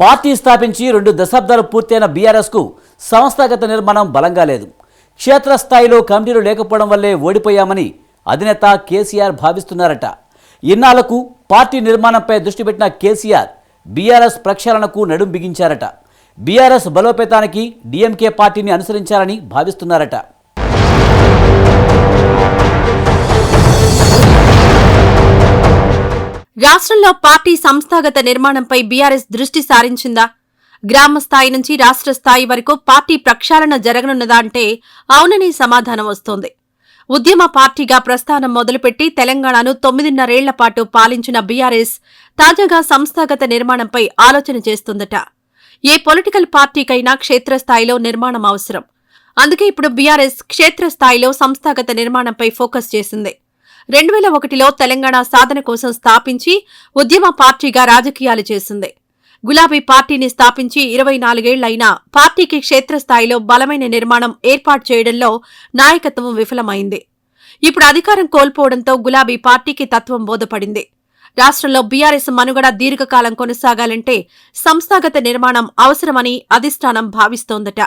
Party స్థాపించి రెండు దశాబ్దాలు పూర్తయిన బీఆర్ఎస్కు సంస్థాగత నిర్మాణం బలంగా లేదు. క్షేత్రస్థాయిలో కమిటీలు లేకపోవడం వల్లే ఓడిపోయామని అధినేత కేసీఆర్ భావిస్తున్నారట. ఇన్నాళ్ళకు పార్టీ నిర్మాణంపై దృష్టి పెట్టిన కేసీఆర్ బీఆర్ఎస్ ప్రక్షాళనకు నడుం బిగించారట. బీఆర్ఎస్ బలోపేతానికి డీఎంకే పార్టీని అనుసరించాలని భావిస్తున్నారట. రాష్ట్రంలో పార్టీ సంస్థాగత నిర్మాణంపై బీఆర్ఎస్ దృష్టి సారించిందా? గ్రామ స్థాయి నుంచి రాష్ట్ర స్థాయి వరకు పార్టీ ప్రక్షాళన జరగనున్నదా అంటే అవుననే సమాధానం వస్తోంది. ఉద్యమ పార్టీగా ప్రస్థానం మొదలుపెట్టి తెలంగాణను తొమ్మిదిన్నరేళ్ళ పాటు పాలించిన బీఆర్ఎస్ తాజాగా సంస్థాగత నిర్మాణంపై ఆలోచన చేస్తుందట. ఏ పొలిటికల్ పార్టీకైనా క్షేత్రస్థాయిలో నిర్మాణం అవసరం. అందుకే ఇప్పుడు బీఆర్ఎస్ క్షేత్రస్థాయిలో సంస్థాగత నిర్మాణంపై ఫోకస్ చేసింది. రెండు వేల ఒకటిలో తెలంగాణ సాధన కోసం స్థాపించి ఉద్యమ పార్టీగా రాజకీయాలు చేసింది. గులాబీ పార్టీని స్థాపించి ఇరవై నాలుగేళ్ళైనా పార్టీకి క్షేత్రస్థాయిలో బలమైన నిర్మాణం ఏర్పాటు చేయడంలో నాయకత్వం విఫలమైంది. ఇప్పుడు అధికారం కోల్పోవడంతో గులాబీ పార్టీకి తత్వం బోధపడింది. రాష్ట్రంలో బీఆర్ఎస్ మనుగడ దీర్ఘకాలం కొనసాగాలంటే సంస్థాగత నిర్మాణం అవసరమని అధిష్టానం భావిస్తోందట.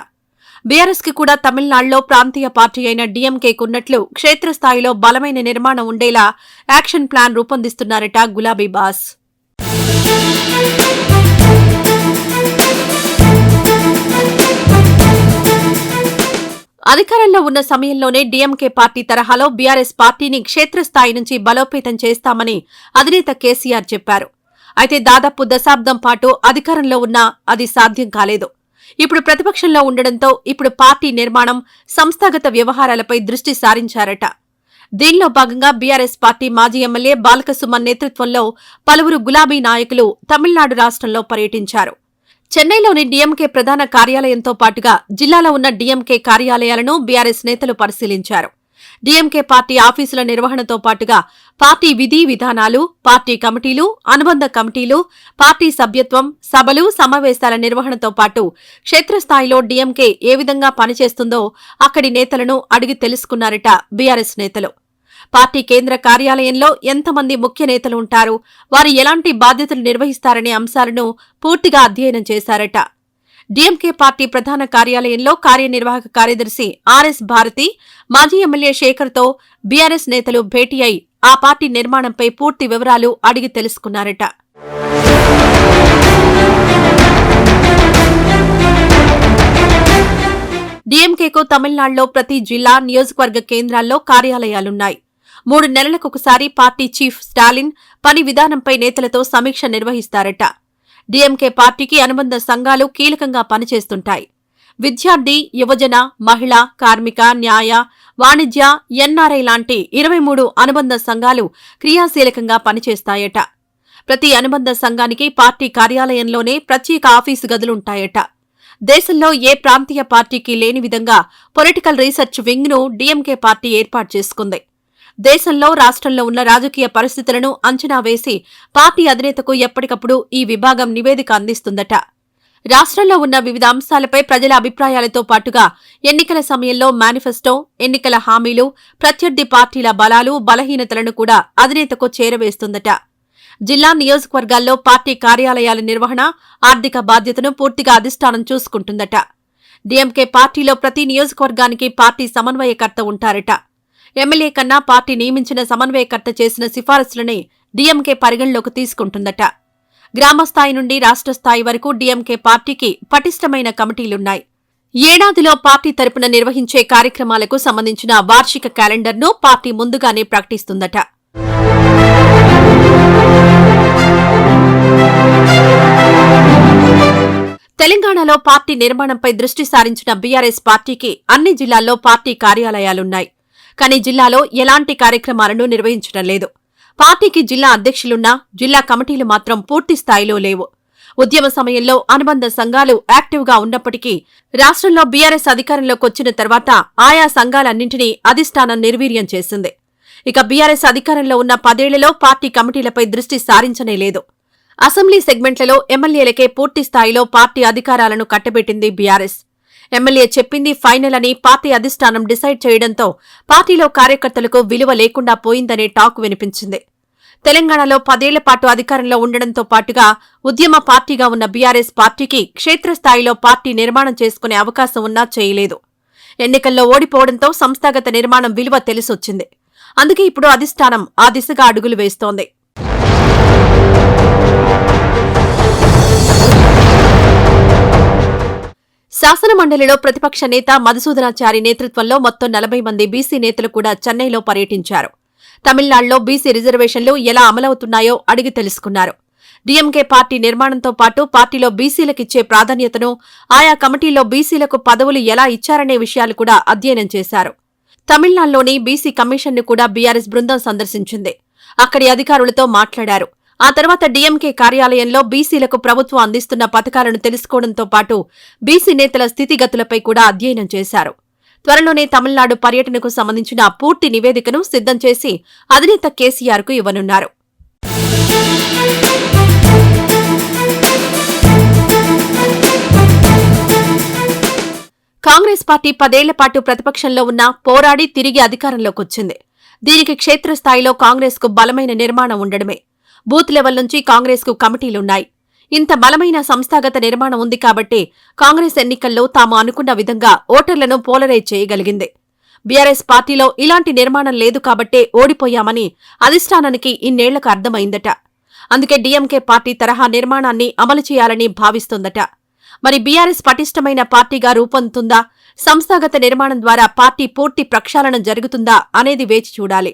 బీఆర్ఎస్కి కూడా తమిళనాడులో ప్రాంతీయ పార్టీ అయిన డీఎంకేకున్నట్లు క్షేత్రస్థాయిలో బలమైన నిర్మాణం ఉండేలా యాక్షన్ ప్లాన్ రూపొందిస్తున్నారట గులాబీ బాస్. అధికారంలో ఉన్న సమయంలోనే డీఎంకే పార్టీ తరహాలో బీఆర్ఎస్ పార్టీని క్షేత్రస్థాయి నుంచి బలోపేతం చేస్తామని అధినేత కేసీఆర్ చెప్పారు. అయితే దాదాపు దశాబ్దం పాటు అధికారంలో ఉన్నా అది సాధ్యం కాలేదు. ఇప్పుడు ప్రతిపక్షంలో ఉండడంతో ఇప్పుడు పార్టీ నిర్మాణం సంస్థాగత వ్యవహారాలపై దృష్టి సారించారట. దీనిలో భాగంగా బీఆర్ఎస్ పార్టీ మాజీ ఎమ్మెల్యే బాలకసుమన్ నేతృత్వంలో పలువురు గులాబీ నాయకులు తమిళనాడు రాష్ట్రంలో పర్యటించారు. చెన్నైలోని డీఎంకే ప్రధాన కార్యాలయంతో పాటుగా జిల్లాలో ఉన్న డీఎంకే కార్యాలయాలను బీఆర్ఎస్ నేతలు పరిశీలించారు. డీఎంకే పార్టీ ఆఫీసుల నిర్వహణతో పాటుగా పార్టీ విధి విధానాలు పార్టీ కమిటీలు అనుబంధ కమిటీలు పార్టీ సభ్యత్వం సభలు సమావేశాల నిర్వహణతో పాటు క్షేత్రస్థాయిలో డీఎంకే ఏ విధంగా పనిచేస్తుందో అక్కడి నేతలను అడిగి తెలుసుకున్నారట బీఆర్ఎస్ నేతలు. పార్టీ కేంద్ర కార్యాలయంలో ఎంతమంది ముఖ్య నేతలు ఉంటారు వారు ఎలాంటి బాధ్యతలు నిర్వహిస్తారనే అంశాలను పూర్తిగా అధ్యయనం చేశారట. డీఎంకే పార్టీ ప్రధాన కార్యాలయంలో కార్యనిర్వాహక కార్యదర్శి ఆర్ఎస్ భారతి మాజీ ఎమ్మెల్యే శేఖర్తో బీఆర్ఎస్ నేతలు భేటీ అయి ఆ పార్టీ నిర్మాణంపై పూర్తి వివరాలు అడిగి తెలుసుకున్నారట. డీఎంకేకు తమిళనాడులో ప్రతి జిల్లా నియోజకవర్గ కేంద్రాల్లో కార్యాలయాలున్నాయి. మూడు నెలలకొకసారి పార్టీ చీఫ్ స్టాలిన్ పని విధానంపై నేతలతో సమీక్ష నిర్వహిస్తారట. డీఎంకే పార్టీకి అనుబంధ సంఘాలు కీలకంగా పనిచేస్తుంటాయి. విద్యార్థి యువజన మహిళ కార్మిక న్యాయ వాణిజ్య ఎన్ఆర్ఐ లాంటి ఇరవై మూడు అనుబంధ సంఘాలు క్రియాశీలకంగా పనిచేస్తాయట. ప్రతి అనుబంధ సంఘానికి పార్టీ కార్యాలయంలోనే ప్రత్యేక ఆఫీసు గదులుంటాయట. దేశంలో ఏ ప్రాంతీయ పార్టీకి లేని విధంగా పొలిటికల్ రీసెర్చ్ వింగ్ను డీఎంకే పార్టీ ఏర్పాటు చేసుకుంది. దేశంలో రాష్ట్రంలో ఉన్న రాజకీయ పరిస్థితులను అంచనా వేసి పార్టీ అధినేతకు ఎప్పటికప్పుడు ఈ విభాగం నివేదిక అందిస్తుందట. రాష్ట్రంలో ఉన్న వివిధ అంశాలపై ప్రజల అభిప్రాయాలతో పాటుగా ఎన్నికల సమయంలో మేనిఫెస్టో ఎన్నికల హామీలు ప్రత్యర్థి పార్టీల బలాలు బలహీనతలను కూడా అధినేతకు చేరవేస్తుందట. జిల్లా నియోజకవర్గాల్లో పార్టీ కార్యాలయాల నిర్వహణ ఆర్థిక బాధ్యతను పూర్తిగా అధిష్టానం చూసుకుంటుందట. డీఎంకే పార్టీలో ప్రతి నియోజకవర్గానికి పార్టీ సమన్వయకర్త ఉంటారట. ఎమ్మెల్యే కన్నా పార్టీ నియమించిన సమన్వయకర్త చేసిన సిఫారసులనే డీఎంకే పరిగణలోకి తీసుకుంటుందట. గ్రామస్థాయి నుండి రాష్ట్ర స్థాయి వరకు డీఎంకే పార్టీకి పటిష్టమైన కమిటీలున్నాయి. ఏడాదిలో పార్టీ తరపున నిర్వహించే కార్యక్రమాలకు సంబంధించిన వార్షిక క్యాలెండర్ను పార్టీ ముందుగానే ప్రకటిస్తుందట. తెలంగాణలో పార్టీ నిర్మాణంపై దృష్టి సారించిన బీఆర్ఎస్ పార్టీకి అన్ని జిల్లాల్లో పార్టీ కార్యాలయాలున్నాయి. కానీ జిల్లాలో ఎలాంటి కార్యక్రమాలను నిర్వహించడం లేదు. పార్టీకి జిల్లా అధ్యక్షులున్నా జిల్లా కమిటీలు మాత్రం పూర్తి స్థాయిలో లేవు. ఉద్యమ సమయంలో అనుబంధ సంఘాలు యాక్టివ్గా ఉన్నప్పటికీ రాష్ట్రంలో బీఆర్ఎస్ అధికారంలోకి వచ్చిన తర్వాత ఆయా సంఘాలన్నింటినీ అధిష్టానం నిర్వీర్యం చేసింది. ఇక బీఆర్ఎస్ అధికారంలో ఉన్న పదేళ్ళలో పార్టీ కమిటీలపై దృష్టి సారించనే లేదు. అసెంబ్లీ సెగ్మెంట్లలో ఎమ్మెల్యేలకే పూర్తి స్థాయిలో పార్టీ అధికారాలను కట్టబెట్టింది బీఆర్ఎస్. ఎమ్మెల్యే చెప్పింది ఫైనల్ అని పార్టీ అధిష్టానం డిసైడ్ చేయడంతో పార్టీలో కార్యకర్తలకు విలువ లేకుండా పోయిందనే టాక్ వినిపించింది. తెలంగాణలో పదేళ్ళ పాటు అధికారంలో ఉండడంతో పాటుగా ఉద్యమ పార్టీగా ఉన్న బీఆర్ఎస్ పార్టీకి క్షేత్రస్థాయిలో పార్టీ నిర్మాణం చేసుకునే అవకాశం ఉన్నా చేయలేదు. ఎన్నికల్లో ఓడిపోవడంతో సంస్థాగత నిర్మాణం విలువ తెలిసొచ్చింది. అందుకే ఇప్పుడు అధిష్టానం ఆ దిశగా అడుగులు వేస్తోంది. శాసనమండలిలో ప్రతిపక్ష నేత మధుసూదనాచారి నేతృత్వంలో మొత్తం నలభై మంది బీసీ నేతలు కూడా చెన్నైలో పర్యటించారు. తమిళనాడులో బీసీ రిజర్వేషన్లు ఎలా అమలవుతున్నాయో అడిగి తెలుసుకున్నారు. డీఎంకే పార్టీ నిర్మాణంతో పాటు పార్టీలో బీసీలకిచ్చే ప్రాధాన్యతను ఆయా కమిటీల్లో బీసీలకు పదవులు ఎలా ఇచ్చారనే విషయాలు కూడా అధ్యయనం చేశారు. తమిళనాడులోని బీసీ కమిషన్ను కూడా బీఆర్ఎస్ బృందం సందర్శించింది. అక్కడి అధికారులతో మాట్లాడారు. ఆ తర్వాత డీఎంకే కార్యాలయంలో బీసీలకు ప్రభుత్వం అందిస్తున్న పథకాలను తెలుసుకోవడంతో పాటు బీసీ నేతల స్థితిగతులపై కూడా అధ్యయనం చేశారు. త్వరలోనే తమిళనాడు పర్యటనకు సంబంధించిన పూర్తి నివేదికను సిద్ధం చేసి అధినేత కేసీఆర్కు ఇవ్వనున్నారు. కాంగ్రెస్ పార్టీ పదేళ్ళ పాటు ప్రతిపక్షంలో ఉన్న పోరాడి తిరిగి అధికారంలోకి వచ్చింది దీనికి క్షేత్రస్థాయిలో కాంగ్రెస్కు బలమైన నిర్మాణం ఉండడమే. బూత్ లెవెల్ నుంచి కాంగ్రెస్కు కమిటీలున్నాయి. ఇంత బలమైన సంస్థాగత నిర్మాణం ఉంది కాబట్టే కాంగ్రెస్ ఎన్నికల్లో తాము అనుకున్న విధంగా ఓటర్లను పోలరైజ్ చేయగలిగింది. బీఆర్ఎస్ పార్టీలో ఇలాంటి నిర్మాణం లేదు కాబట్టే ఓడిపోయామని అధిష్టానానికి ఇన్నేళ్ళకు అర్థమైందట. అందుకే డీఎంకే పార్టీ తరహా నిర్మాణాన్ని అమలు చేయాలని భావిస్తోందట. మరి బీఆర్ఎస్ పటిష్టమైన పార్టీగా రూపొందుతుందా? సంస్థాగత నిర్మాణం ద్వారా పార్టీ పూర్తి ప్రక్షాళన జరుగుతుందా అనేది వేచి చూడాలి.